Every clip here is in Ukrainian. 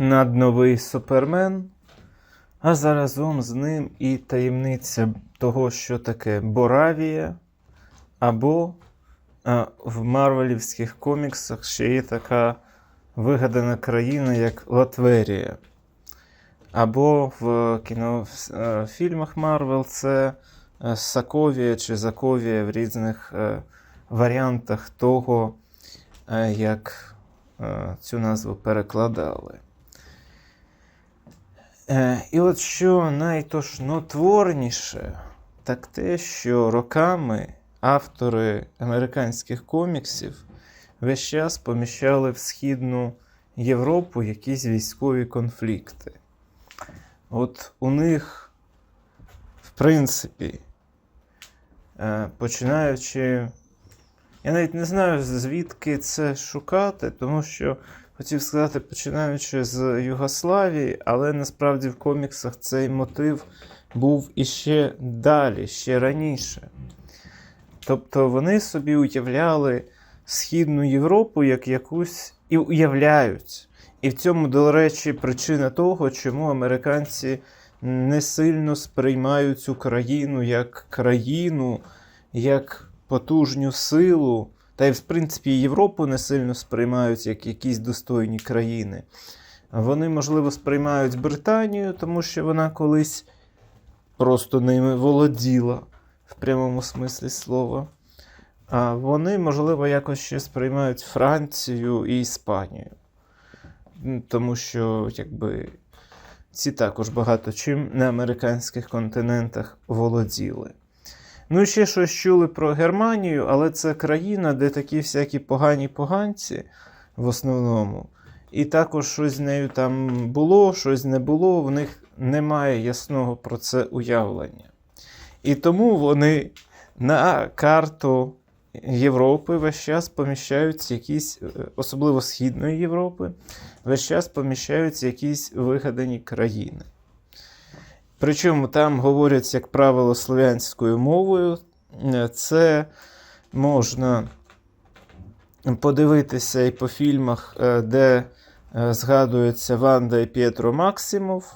надновий супермен, а заразом з ним і таємниця того, що таке Боравія, або а, в марвелівських коміксах ще є така вигадана країна, як Латверія. Або в кінофільмах Марвел це е, Саковія чи Заковія в різних е, варіантах того, е, як е, цю назву перекладали. Е, І от що найтошнотворніше, так те, що роками автори американських коміксів весь час поміщали в Східну Європу якісь військові конфлікти. От у них, в принципі, е, починаючи. Я навіть не знаю, звідки це шукати, тому що хотів сказати, починаючи з Югославії, але насправді в коміксах цей мотив був іще далі, ще раніше. Тобто вони собі уявляли Східну Європу як якусь і уявляють. І в цьому, до речі, причина того, чому американці не сильно сприймають Україну як країну, як потужню силу, та й, в принципі, Європу не сильно сприймають як якісь достойні країни. Вони, можливо, сприймають Британію, тому що вона колись просто ними володіла в прямому смислі слова. А вони, можливо, якось ще сприймають Францію і Іспанію. Тому що, якби, ці також багато чим на американських континентах володіли. Ну, і ще щось чули про Германію, але це країна, де такі всякі погані поганці в основному. І також щось з нею там було, щось не було, в них немає ясного про це уявлення. І тому вони на карту Європи весь час поміщають якісь, е, особливо Східної Європи, весь час поміщають якісь вигадані країни. Причому там говорять, як правило, слов'янською мовою. Е, Це можна подивитися і по фільмах, е, де е, згадується Ванда і П'єтро Максимов.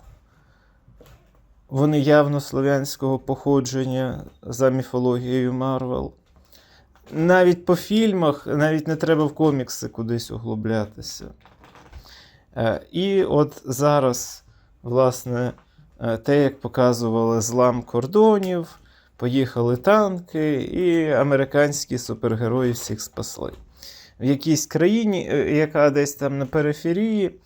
Вони явно слов'янського походження за міфологією Марвел. Навіть по фільмах, навіть не треба в комікси кудись углублятися. І от зараз, власне, те, як показували злам кордонів, поїхали танки, і американські супергерої всіх спасли. В якійсь країні, е, яка десь там на периферії.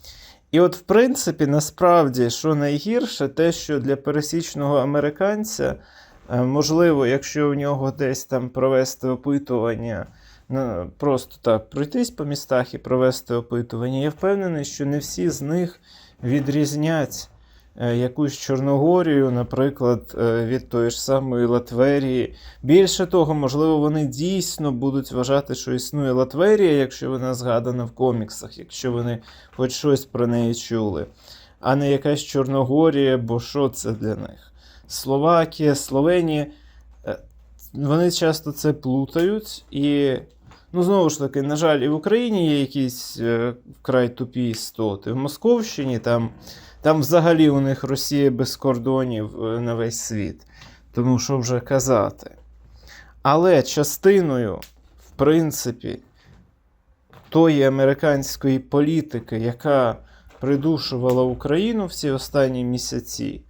І от, в принципі, насправді, що найгірше, те, що для пересічного американця, е, можливо, якщо в нього десь там провести опитування, просто так пройтись по містах і провести опитування, я впевнений, що не всі з них відрізнять е, якусь Чорногорію, наприклад, е, від тої ж самої Латверії. Більше того, можливо, вони дійсно будуть вважати, що існує Латверія, якщо вона згадана в коміксах, якщо вони хоч щось про неї чули, а не якась Чорногорія, бо що це для них? Словакія, Словенія. е, Вони часто це плутають і. Ну, знову ж таки, на жаль, і в Україні є якісь е, вкрай тупі істоти. В Московщині там, там взагалі у них Росія без кордонів е, на весь світ. Тому що вже казати. Але частиною, в принципі, тої американської політики, яка придушувала Україну всі останні місяці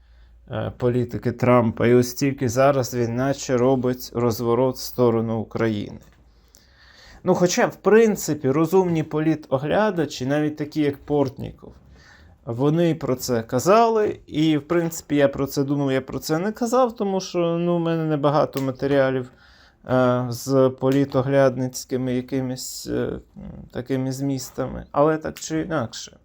е, політики Трампа, і ось тільки зараз він наче робить розворот в сторону України. Ну, хоча, в принципі, розумні політоглядачі, навіть такі, як Портніков, вони про це казали. І, в принципі, я про це думав, я про це не казав, тому що ну, у мене небагато матеріалів е, з політоглядницькими якимись е, такими змістами, але так чи інакше.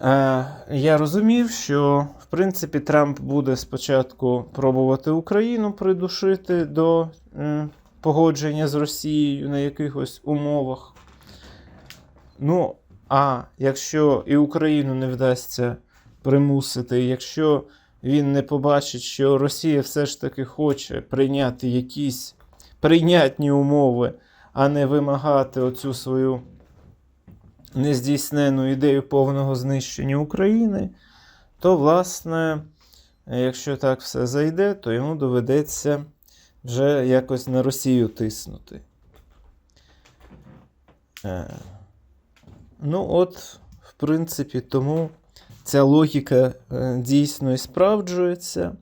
Е, я розумів, що в принципі Трамп буде спочатку пробувати Україну придушити до м, погодження з Росією на якихось умовах. Ну, а якщо і Україну не вдасться примусити, якщо він не побачить, що Росія все ж таки хоче прийняти якісь прийнятні умови, а не вимагати оцю свою нездійснену ідею повного знищення України, то, власне, якщо так все зайде, то йому доведеться вже якось на Росію тиснути. Ну, от, в принципі, тому ця логіка е, дійсно і справджується.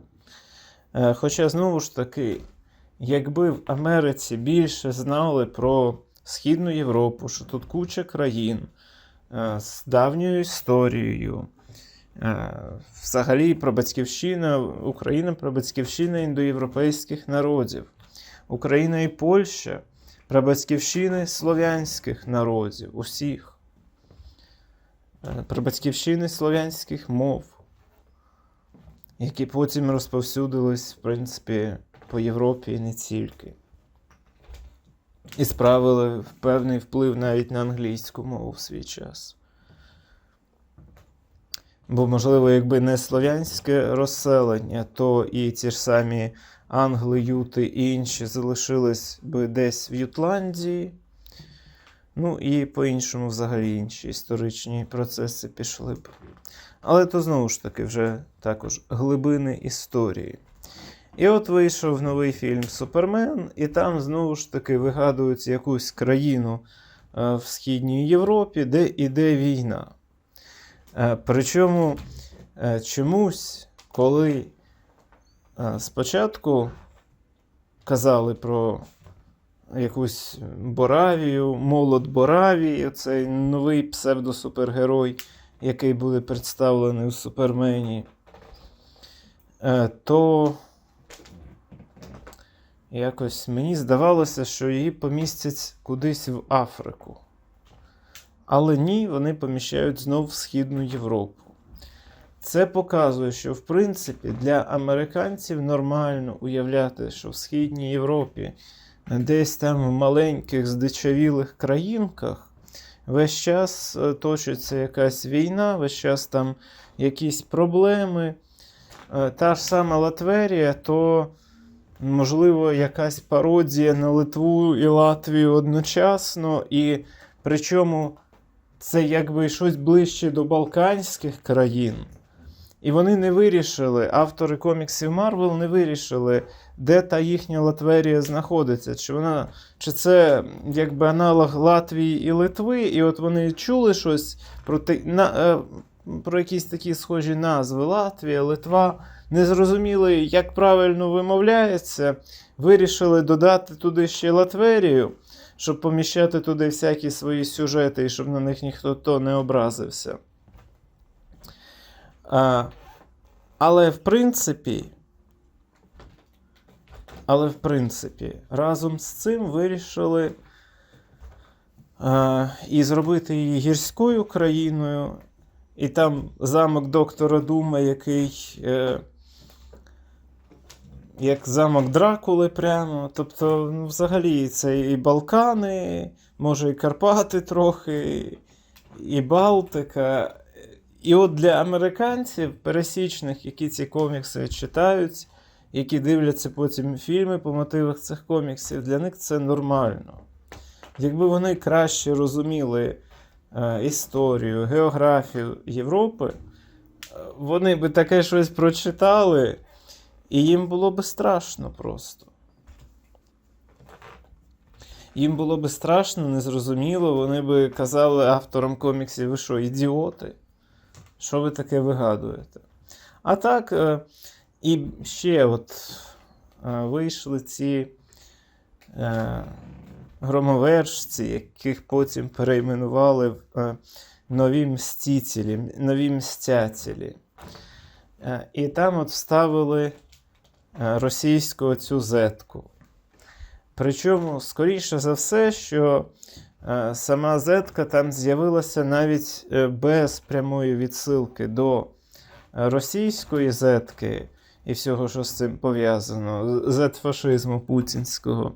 Е, Хоча, знову ж таки, якби в Америці більше знали про Східну Європу, що тут куча країн е, з давньою історією, взагалі про батьківщину, Україна про батьківщину індоєвропейських народів, Україна і Польща про батьківщини слов'янських народів, усіх. Е, Про батьківщини слов'янських мов, які потім розповсюдились, в принципі, по Європі і не тільки. І справили певний вплив навіть на англійську мову в свій час. Бо, можливо, якби не слов'янське розселення, то і ті ж самі англи, юти і інші залишились би десь в Ютландії. Ну і по-іншому, взагалі, інші історичні процеси пішли б. Але то знову ж таки вже також глибини історії. І от вийшов новий фільм Супермен, і там знову ж таки вигадують якусь країну е, в Східній Європі, де іде війна. Е, Причому е, чомусь, коли спочатку казали про якусь Боравію, молот Боравії, цей новий псевдосупергерой, який буде представлений у Супермені, е, то якось мені здавалося, що її помістять кудись в Африку. Але ні, вони поміщають знов в Східну Європу. Це показує, що в принципі для американців нормально уявляти, що в Східній Європі десь там в маленьких здичавілих країнках весь час е, точиться якась війна, весь час там якісь проблеми. Е, Та ж сама Латверія, то, можливо, якась пародія на Литву і Латвію одночасно, і причому це якби щось ближче до Балканських країн. І вони не вирішили, автори коміксів Марвел не вирішили, де та їхня Латверія знаходиться. Чи вона, чи це якби аналог Латвії і Литви, і от вони чули щось про, те, на, е, про якісь такі схожі назви Латвія, Литва, не зрозуміли, як правильно вимовляється, вирішили додати туди ще Латверію, щоб поміщати туди всякі свої сюжети, і щоб на них ніхто то не образився. А, але в принципі, але в принципі, разом з цим вирішили а, і зробити її гірською країною, і там замок доктора Дума, який. Е, як замок Дракули прямо. Тобто, ну, взагалі, це і Балкани, може, і Карпати трохи, і Балтика. І от для американців, пересічних, які ці комікси читають, які дивляться потім фільми по мотивах цих коміксів, для них це нормально. Якби вони краще розуміли е, історію, географію Європи, е, вони би таке щось прочитали, і їм було би страшно просто. Їм було би страшно, незрозуміло, вони би казали авторам коміксів, ви що, ідіоти? Що ви таке вигадуєте? А так, е, і ще от е, вийшли ці е, громовержці, яких потім перейменували в е, нові мстителі, нові мстятелі. Е, і там от вставили е, російську цю зетку. Причому, скоріше за все, що е, сама зетка там з'явилася навіть е, без прямої відсилки до російської зетки і всього, що з цим пов'язано, зет-фашизму путінського.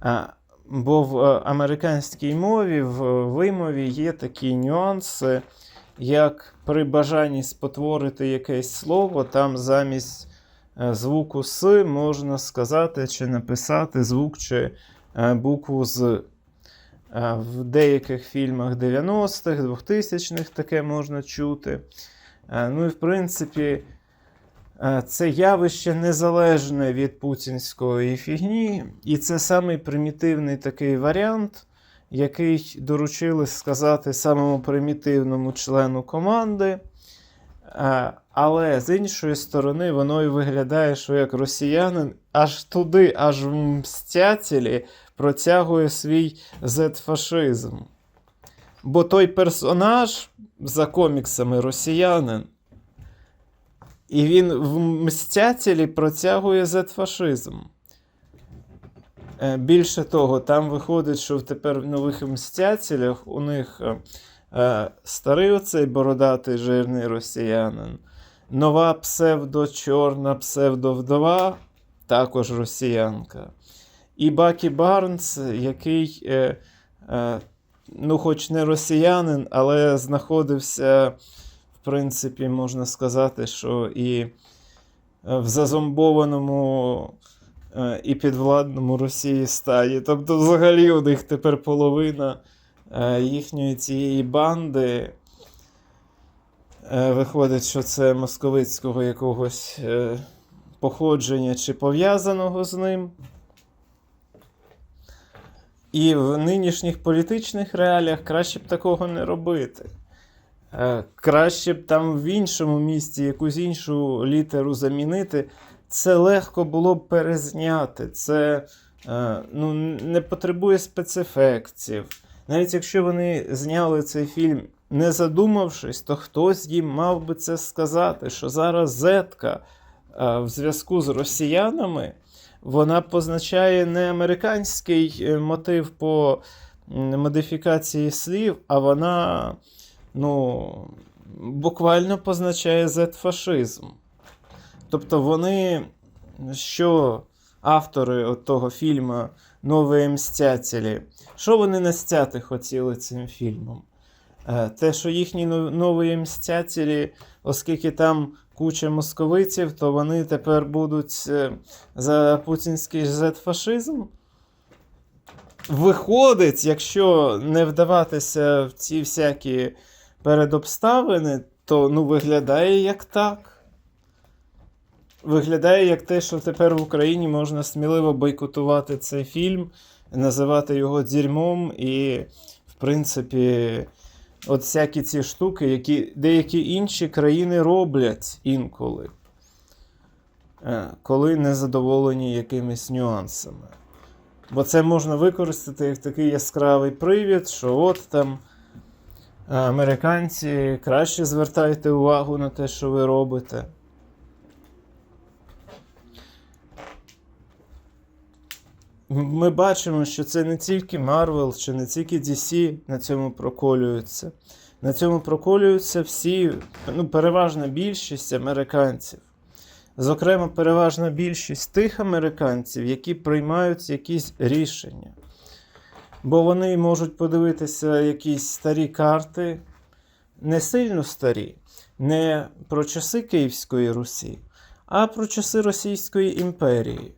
А, Бо в е, американській мові, в вимові є такі нюанси, як при бажанні спотворити якесь слово, там замість е, звуку С можна сказати чи написати звук чи е, букву з. Е, В деяких фільмах 90-х, 2000-х таке можна чути. Е, Ну і в принципі, е, це явище незалежне від путінської фігні, і це самий примітивний такий варіант, який доручили сказати самому примітивному члену команди. Е, Але з іншої сторони, воно і виглядає, що як росіянин аж туди, аж в мстятелі протягує свій зет-фашизм. Бо той персонаж за коміксами росіянин, і він в мстятелі протягує зет-фашизм. Е, Більше того, там виходить, що тепер в нових мстятелях у них е, е, старий оцей бородатий жирний росіянин, нова псевдо-чорна псевдовдова, також росіянка. І Бакі Барнс, який, ну, хоч не росіянин, але знаходився, принципі, можна сказати, що і е, в зазомбованому е, і підвладному Росії стаді. Тобто, взагалі, у них тепер половина е, їхньої цієї банди. Виходить, що це московицького якогось походження чи пов'язаного з ним. І в нинішніх політичних реаліях краще б такого не робити. Е, Краще б там в іншому місці якусь іншу літеру замінити. Це легко було б перезняти. Це е, ну, не потребує спецефектів. Навіть якщо вони зняли цей фільм, не задумавшись, то хтось їм мав би це сказати, що зараз зетка е, в зв'язку з росіянами вона позначає не американський мотив по модифікації слів, а вона ну, буквально позначає зет-фашизм. Тобто вони, що автори того фільму Нові мстятелі, що вони настяти хотіли цим фільмом? Е, Те, що їхні нові мстятелі, оскільки там куча московитів, то вони тепер будуть е, за путінський зет-фашизм. Виходить, якщо не вдаватися в ці всякі передобставини, то ну, виглядає як так. Виглядає як те, що тепер в Україні можна сміливо бойкотувати цей фільм, називати його дерьмом і, в принципі, от всякі ці штуки, які деякі інші країни роблять інколи, е, коли не задоволені якимись нюансами. Бо це можна використати як такий яскравий привід, що от там американці краще звертайте увагу на те, що ви робите. Ми бачимо, що це не тільки Marvel чи не тільки DC на цьому проколюються. На цьому проколюються всі, ну, переважна більшість американців. Зокрема, переважна більшість тих американців, які приймають якісь рішення. Бо вони можуть подивитися якісь старі карти, не сильно старі, не про часи Київської Русі, а про часи Російської імперії.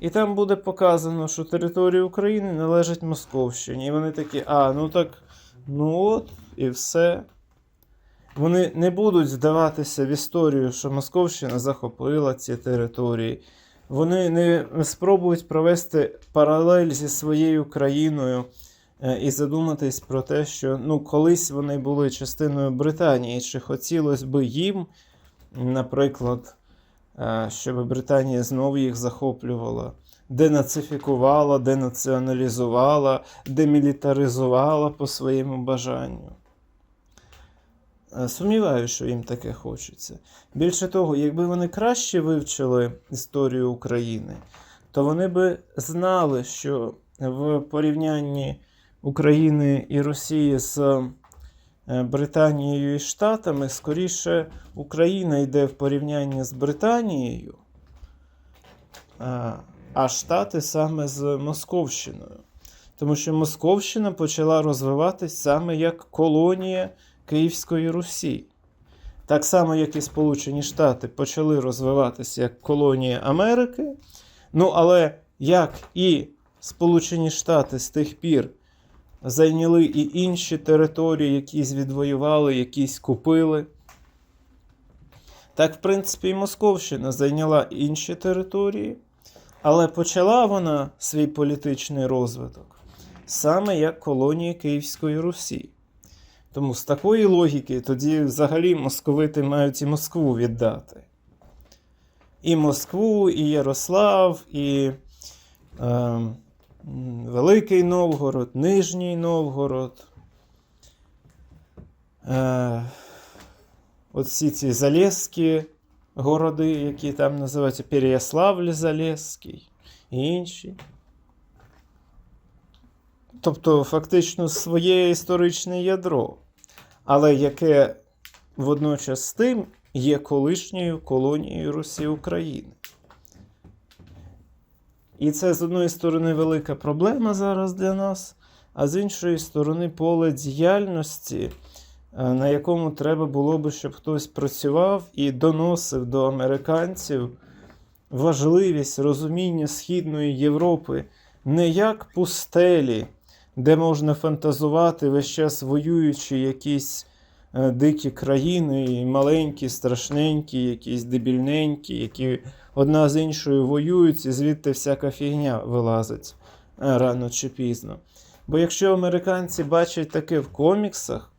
І там буде показано, що територія України належить Московщині. І вони такі, а, ну так, ну от, і все. Вони не будуть здаватися в історію, що Московщина захопила ці території. Вони не спробують провести паралель зі своєю країною е, і задуматись про те, що ну, колись вони були частиною Британії, чи хотілося б їм, наприклад, е, щоб Британія знову їх захоплювала, денацифікувала, денаціоналізувала, демілітаризувала по своєму бажанню. Е, Сумніваюся, що їм таке хочеться. Більше того, якби вони краще вивчили історію України, то вони би знали, що в порівнянні України і Росії з е, Британією і Штатами, скоріше Україна йде в порівнянні з Британією, а- а Штати саме з Московщиною. Тому що Московщина почала розвиватись саме як колонія Київської Русі. Так само, як і Сполучені Штати почали розвиватися як колонія Америки. Ну, але як і Сполучені Штати з тих пір зайняли і інші території, якісь відвоювали, якісь купили. Так, в принципі, і Московщина зайняла інші території, але почала вона свій політичний розвиток саме як колонії Київської Русі. Тому з такої логіки тоді взагалі московити мають і Москву віддати. І Москву, і Ярослав, і е, Великий Новгород, Нижній Новгород. Е, Оці ці Залєзькі городи, які там називаються Переяславль Залєзький і інші. Тобто, фактично, своє історичне ядро, але яке водночас з тим є колишньою колонією Русі України. І це з одної сторони велика проблема зараз для нас, а з іншої сторони поле діяльності, е, на якому треба було би, щоб хтось працював і доносив до американців важливість розуміння Східної Європи не як пустелі, де можна фантазувати весь час воюючи якісь е, дикі країни, і маленькі, страшненькі, якісь дебільненькі, які одна з іншою воюють, і звідти всяка фігня вилазить е, рано чи пізно. Бо якщо американці бачать таке в коміксах,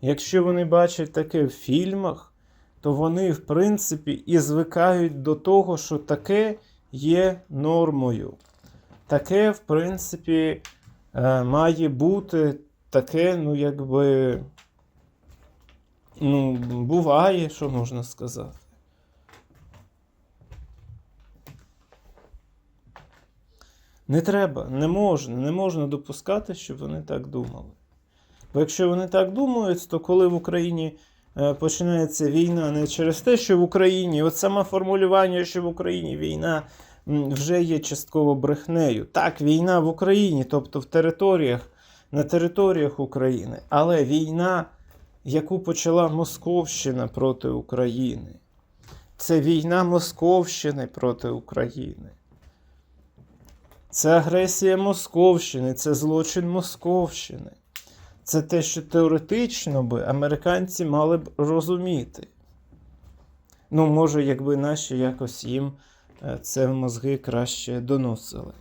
якщо вони бачать таке в фільмах, то вони, в принципі, і звикають до того, що таке є нормою. Таке, в принципі, має бути таке, ну, якби. Ну, буває, що можна сказати. Не треба, не можна, не можна допускати, щоб вони так думали. Бо якщо вони так думають, то коли в Україні е, починається війна не через те, що в Україні, от саме формулювання, що в Україні війна вже є частково брехнею. Так, війна в Україні, тобто в територіях, на територіях України, але війна, яку почала Московщина проти України, це війна Московщини проти України. Це агресія Московщини, це злочин Московщини. Це те, що теоретично би американці мали б розуміти. Ну, може, якби наші якось їм це в мозги краще доносили.